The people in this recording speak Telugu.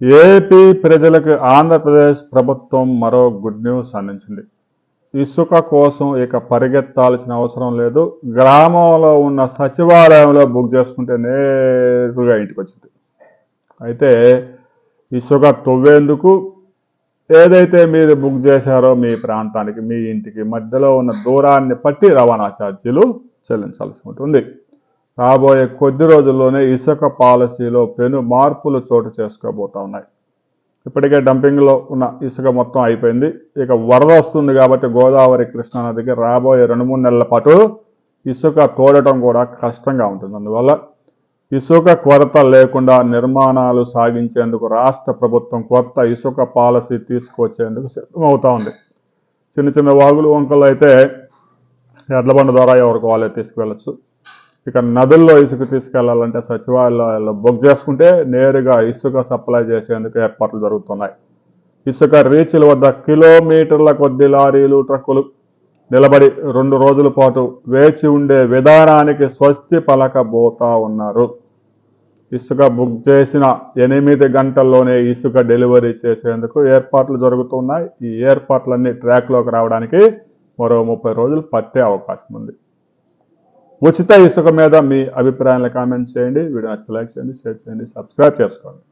ఏపీ ప్రజలకు ఆంధ్రప్రదేశ్ ప్రభుత్వం మరో గుడ్ న్యూస్ అందించింది. ఇసుక కోసం ఇక పరిగెత్తాల్సిన అవసరం లేదు. గ్రామంలో ఉన్న సచివాలయంలో బుక్ చేసుకుంటే నేరుగా ఇంటికి వచ్చింది అయితే ఇసుక తవ్వేందుకు ఏదైతే మీరు బుక్ చేశారో మీ ప్రాంతానికి మీ ఇంటికి మధ్యలో ఉన్న దూరాన్ని బట్టి రవాణా ఛార్జీలు చెల్లించాల్సి ఉంటుంది. రాబోయే కొద్ది రోజుల్లోనే ఇసుక పాలసీలో పెను మార్పులు చోటు చేసుకోబోతా ఉన్నాయి ఇప్పటికే డంపింగ్లో ఉన్న ఇసుక మొత్తం అయిపోయింది. ఇక వరద వస్తుంది కాబట్టి గోదావరి కృష్ణా నదికి రాబోయే రెండు మూడు నెలల పాటు ఇసుక తోడటం కూడా కష్టంగా ఉంటుంది. అందువల్ల ఇసుక కొరత లేకుండా నిర్మాణాలు సాగించేందుకు రాష్ట్ర ప్రభుత్వం కొత్త ఇసుక పాలసీ తీసుకొచ్చేందుకు సిద్ధమవుతా ఉంది. చిన్న చిన్న వాగులు వంకలు అయితే ఎడ్లబండ ద్వారా ఎవరికి వాళ్ళే తీసుకువెళ్ళచ్చు. ఇక నదుల్లో ఇసుక తీసుకెళ్ళాలంటే సచివాలయాల్లో బుక్ చేసుకుంటే నేరుగా ఇసుక సప్లై చేసేందుకు ఏర్పాట్లు జరుగుతున్నాయి. ఇసుక రీచ్ల వద్ద కిలోమీటర్ల కొద్ది లారీలు ట్రక్కులు నిలబడి రెండు రోజుల పాటు వేచి ఉండే విధానానికి స్వస్తి పలకబోతా ఉన్నారు. ఇసుక బుక్ చేసిన ఎనిమిది గంటల్లోనే ఇసుక డెలివరీ చేసేందుకు ఏర్పాట్లు జరుగుతున్నాయి. ఈ ఏర్పాట్లన్నీ ట్రాక్లోకి రావడానికి మరో ముప్పై రోజులు పట్టే అవకాశం ఉంది. ఉచిత ఇసుక మీద మీ అభిప్రాయాలను కామెంట్ చేయండి. వీడియో నచ్చితే లైక్ చేయండి షేర్ చేయండి సబ్స్క్రైబ్ చేసుకోండి.